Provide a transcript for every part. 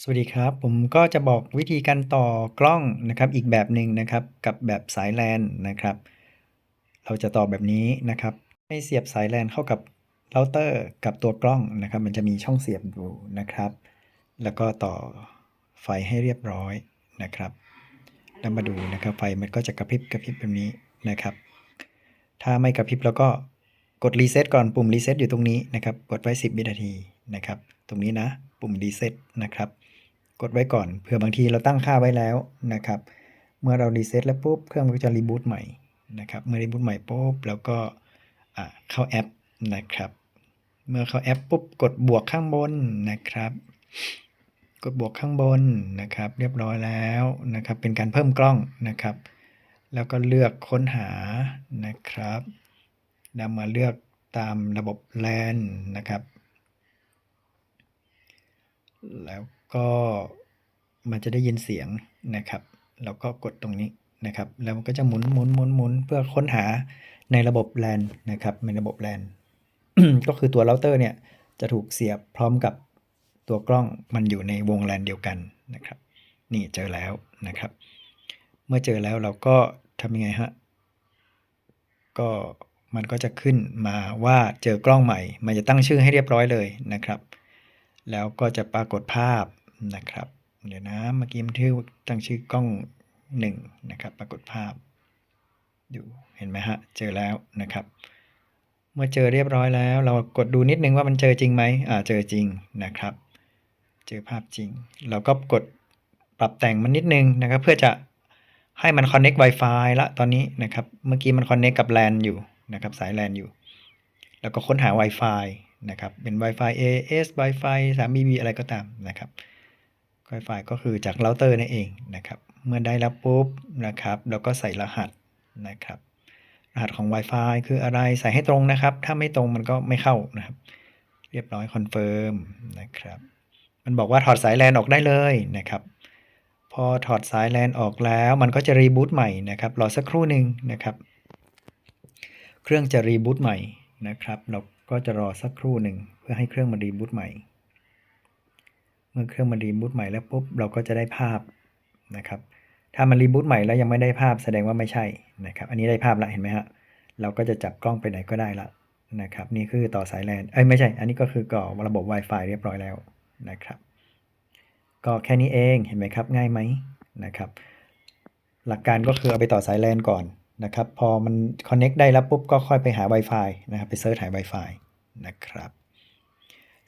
สวัสดีครับ ผมก็จะบอกวิธีการต่อกล้องนะครับ อีกแบบหนึ่งนะครับกับแบบสาย LAN นะครับ เราจะต่อแบบนี้นะครับ ให้เสียบสาย LAN เข้ากับเราเตอร์กับตัวกล้องนะครับ มันจะมีช่องเสียบอยู่นะครับ แล้วก็ต่อไฟให้เรียบร้อยนะครับแล้วมาดูนะครับ ไฟมันก็จะกระพริบกระพริบแบบนี้นะครับ ถ้าไม่กระพริบแล้วก็กดรีเซ็ตก่อนปุ่มรีเซ็ตอยู่ตรงนี้นะครับ กดไว้ 10วินาทีนะครับ ตรงนี้นะ ปุ่มรีเซ็ตนะครับ กดไว้ก่อนเผื่อบางทีเราตั้งค่าไว้แล้วนะครับ เมื่อเรารีเซ็ตแล้วปุ๊บเครื่องมันก็จะรีบูตใหม่นะครับเมื่อรีบูตใหม่ปุ๊บแล้วก็เข้าแอปนะครับ เมื่อเข้าแอปปุ๊บกดบวกข้างบนนะครับ กดบวกข้างบนนะครับ เรียบร้อยแล้วนะครับ เป็นการเพิ่มกล้องนะครับ แล้วก็เลือกค้นหานะครับนำมาเลือกตามระบบ LAN นะครับ แล้ว ก็มันจะได้ยินเสียงนะครับเราก็กดตรงนี้นะครับ แล้วมันก็จะหมุนหมุนหมุนหมุนเพื่อค้นหาในระบบ LAN นะครับ ในระบบ LAN ก็คือตัวเราเตอร์เนี่ยจะถูกเสียบพร้อมกับตัวกล้องมันอยู่ในวง LAN เดียวกันนะครับ นี่เจอแล้วนะครับ เมื่อเจอแล้วเราก็ทำยังไงฮะ ก็มันก็จะขึ้นมาว่าเจอกล้องใหม่ มันจะตั้งชื่อให้เรียบร้อยเลยนะครับ แล้วก็จะปรากฏภาพ นะครับ เดี๋ยวนะเมื่อกี้มันชื่อตั้งชื่อกล้องหนึ่งนะครับ ปรากฏภาพอยู่เห็นไหมฮะ เจอแล้วนะครับ เมื่อเจอเรียบร้อยแล้ว เรากดดูนิดนึงว่ามันเจอจริงไหมอ่าเจอจริงนะครับ เจอภาพจริง เราก็กดปรับแต่งมันนิดนึงนะครับ เพื่อจะให้มัน connect Wi-Fi ละตอนนี้นะครับ เมื่อกี้มัน connect กับ LAN อยู่นะครับ สาย LAN อยู่ แล้วก็ค้นหา Wi-Fi นะครับ เป็น Wi-Fi AS Wi-Fi 3BB อะไรก็ตามนะครับ Wi-Fi ก็คือจากเราเตอร์นั่นเองนะครับ เมื่อได้แล้วปุ๊บนะครับเราก็ใส่รหัสนะครับ รหัสของ Wi-Fi คืออะไรใส่ให้ตรงนะครับ ถ้าไม่ตรงมันก็ไม่เข้านะครับ เรียบร้อยคอนเฟิร์มนะครับ มันบอกว่าถอดสายแลนออกได้เลยนะครับ พอถอดสายแลนออกแล้วมันก็จะรีบูตใหม่นะครับรอสักครู่หนึ่งนะครับ เครื่องจะรีบูตใหม่นะครับ เราก็จะรอสักครู่หนึ่งเพื่อให้เครื่องมันรีบูตใหม่ มื่อเครื่องมันรีบูตใหม่แล้วปุ๊บเราก็จะได้ภาพนะครับ ถ้ามันรีบูตใหม่แล้วยังไม่ได้ภาพแสดงว่าไม่ใช่นะครับ อันนี้ได้ภาพละเห็นไหมฮะเราก็จะจับกล้องไปไหนก็ได้ละนะครับ นี่คือต่อสายแลนเอ้ยไม่ใช่ อันนี้ก็คือก่อระบบ Wi-Fi เรียบร้อยแล้วนะครับ ก็แค่นี้เองเห็นไหมครับ ง่ายไหมนะครับ หลักการก็คือเอาไปต่อสายแลนก่อนนะครับ พอมัน connect ได้แล้วปุ๊บก็ค่อยไปหา Wi-Fi นะครับ ไปเซิร์ชหา Wi-Fi นะครับ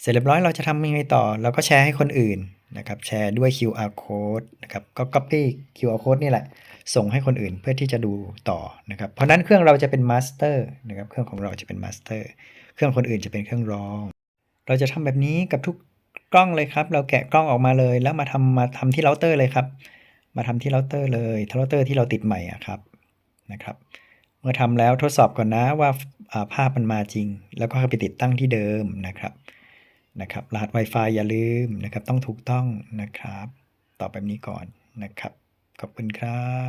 เสร็จเรียบร้อยเราจะทำยังไงต่อ เราก็แชร์ให้คนอื่นนะครับแชร์ด้วย QR code นะครับก็ copy QR code นี่แหละ ส่งให้คนอื่นเพื่อที่จะดูต่อนะครับเพราะนั้นเครื่องเราจะเป็น master นะครับเครื่องของเราจะเป็น master เครื่องคนอื่นจะเป็นเครื่องรอง เราจะทำแบบนี้กับทุกกล้องเลยครับ เราแกะกล้องออกมาเลย แล้วมาทำมาทำที่เราเตอร์เลยครับ มาทำที่เราเตอร์เลยเราเตอร์ที่เราติดใหม่อะครับนะครับ เมื่อทำแล้วทดสอบก่อนนะว่าภาพมันมาจริง แล้วก็ไปติดตั้งที่เดิมนะครับ นะครับรหัส Wi-Fi อย่าลืมนะครับ ต้องถูกต้องนะครับ ตอบแบบนี้ก่อนนะครับ ขอบคุณครับ